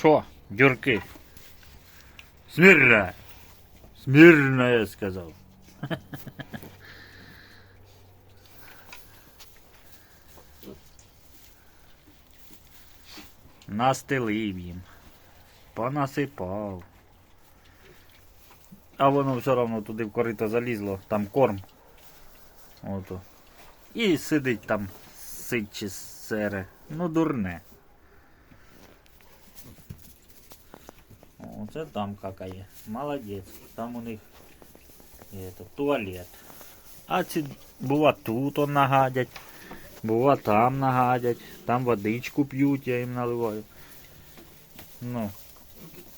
Що, дюрки? Смирно! Смирно, я сказав. Настелив їм. Понасипав. А воно все одно туди в корито залізло, там корм. Ото. І сидить там, сиче сере. Ну, дурне. Оце там какає. Молодець. Там у них это, туалет. А ці бува тут он нагадять. Бува там нагадять. Там водичку п'ють, я їм наливаю. Ну.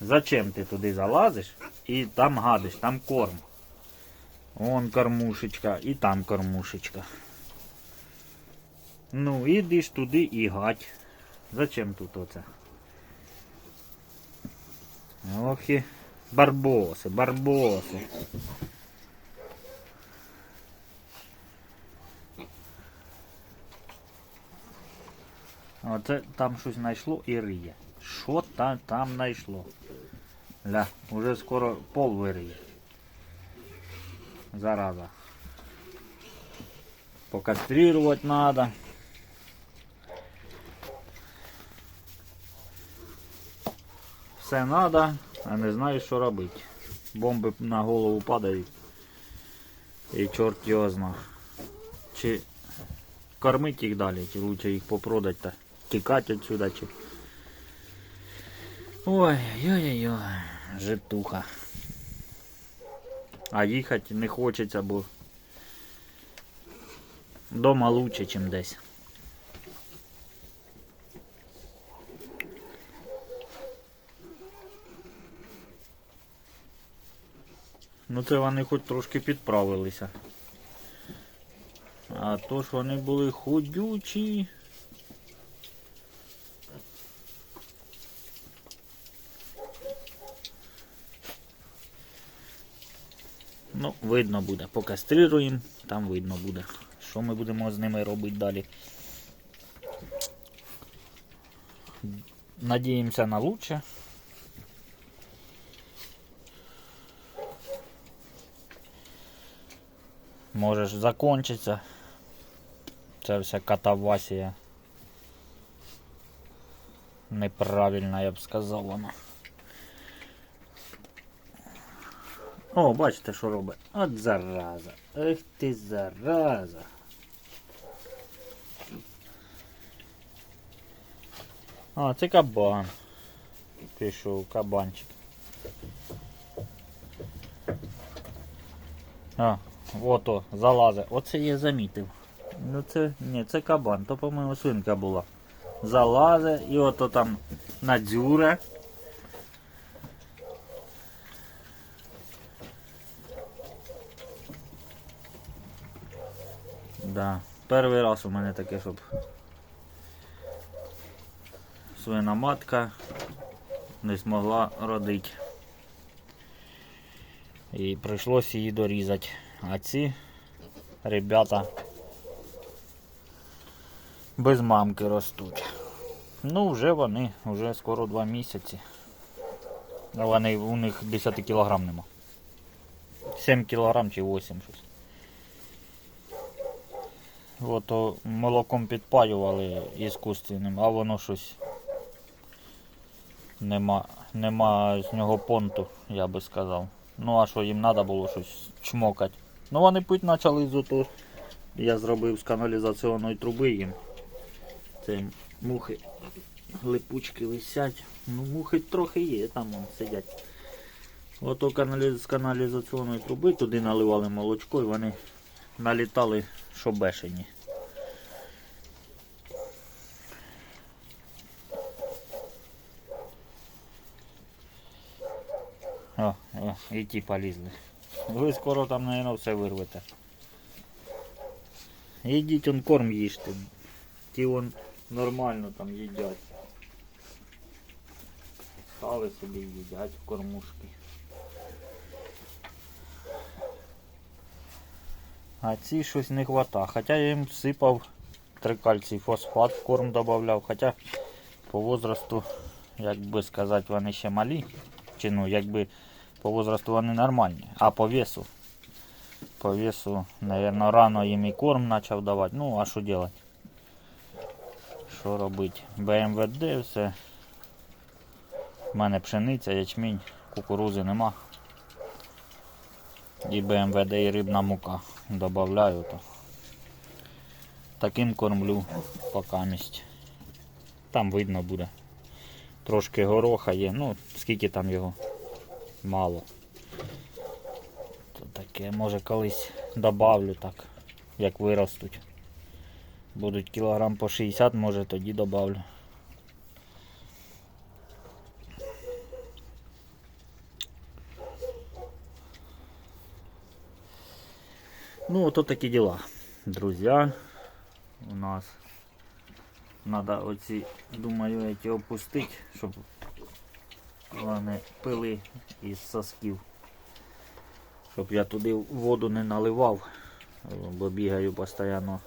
Зачем ти туди залазиш і там гадиш, там корм. Вон кормушечка і там кормушечка. Ну, іди ж туди і гать. Зачем тут оце? Ох і барбоси, барбоси. Оце там щось знайшло і риє. Що там, там знайшло? Ля, уже скоро пол вириє. Зараза. Покастрировать надо. Все надо, а не знаю, що робити. Бомби на голову падають. І чорт його зна. Чи кормить їх далі, чи лучше їх попродати та тікати відсюди, чи. Ой, ой-ой-ой, житуха. А їхати не хочеться, бо дома лучше, ніж десь. Ну це вони хоч трошки підправилися. А то ж вони були ходючі. Ну, видно буде. Покастрируємо, там видно буде. Що ми будемо з ними робити далі. Надіємося на лучше. Може ж закончиться. Це вся катавасія. Неправильно, я б сказав вона. О, бачите, що робить. От зараза. Ех ти зараза. А, це кабан. Пішов кабанчик. А, ото, залазе. Оце я замітив. Ну це, ні, це кабан, то, по-моєму, свинка була. Залазе і ото там надзюре. Да. Перший раз у мене таке, щоб свина матка не змогла родити. І прийшлося її дорізати. А ці ребята без мамки ростуть. Ну, вже вони, вже скоро 2 місяці. Вони у них 10 кілограм нема. 7 кілограм чи 8 щось. Ото молоком підпаювали іскусственним, а воно щось нема, нема з нього понту, я би сказав. Ну а що їм треба було щось чмокати. Ну вони пить почали з ото. Я зробив з каналізаційної труби їм. Це мухи липучки висять. Ну мухи трохи є, там вон сидять. Ото каналі... з каналізаційної труби туди наливали молочко і вони налітали шобешені. О, о, і ті полізли. Ви скоро там, мабуть, все вирвете. Ідіть он корм їжте. Ті вон нормально там їдять. Стали собі їдять в кормушки. А ці щось не хвата. Хоча я їм сипав трикальцій фосфат в корм додавав, хоча по возрасту як би сказати, вони ще малі. Чи ну, якби по возрасту вони нормальні. А по весу. По весу, наверное, рано їм і корм почав давати. Ну, а що робити? Що робити? БМВД все. У мене пшениця, ячмінь, кукурузи нема. І БМВД і рибна мука. Добавляю то. Таким кормлю поки місць. Там видно буде. Трошки гороха є, ну скільки там його мало. То таке, може колись добавлю так, як виростуть. Будуть кілограм по 60, може тоді добавлю. Ну, ото такі діла, друзі. У нас Надо оці, думаю, эти опустити, щоб вони пили із сосків. Щоб я туди воду не наливав, бо бігаю постійно,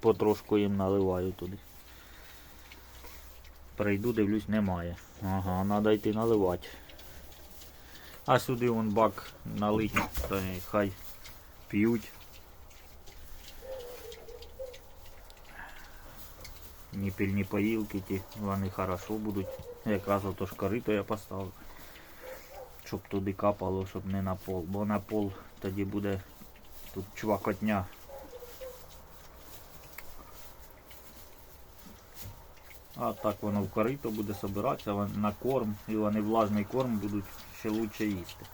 потрошку їм наливаю туди. Прийду, дивлюсь, немає. Ага, треба йти наливати. А сюди вон бак налить, й хай п'ють. Ні пільні поїлки ті, вони хорошо будуть. Якраз ото ж корито я поставив. Щоб туди капало, щоб не на пол. Бо на пол тоді буде тут чвакотня. А так воно в корито буде собиратися на корм. І вони влажний корм будуть ще лучше їсти.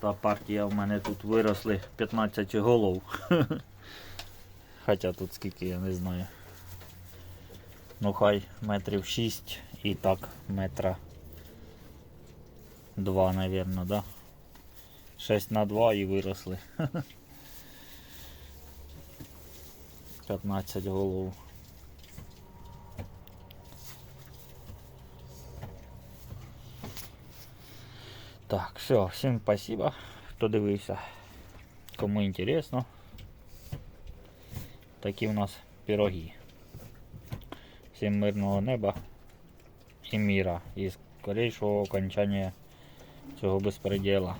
Та партія в мене тут виросли 15 голов. Хоча тут скільки я не знаю. Ну хай метрів 6 і так метра 2, наверное, да? 6 на 2 і виросли. 15 голов. Так, все, всім спасибо, хто дивився. Кому інтересно. Такі у нас пироги. Всім мирного неба і міра. І скорішого окончання цього безпреділа.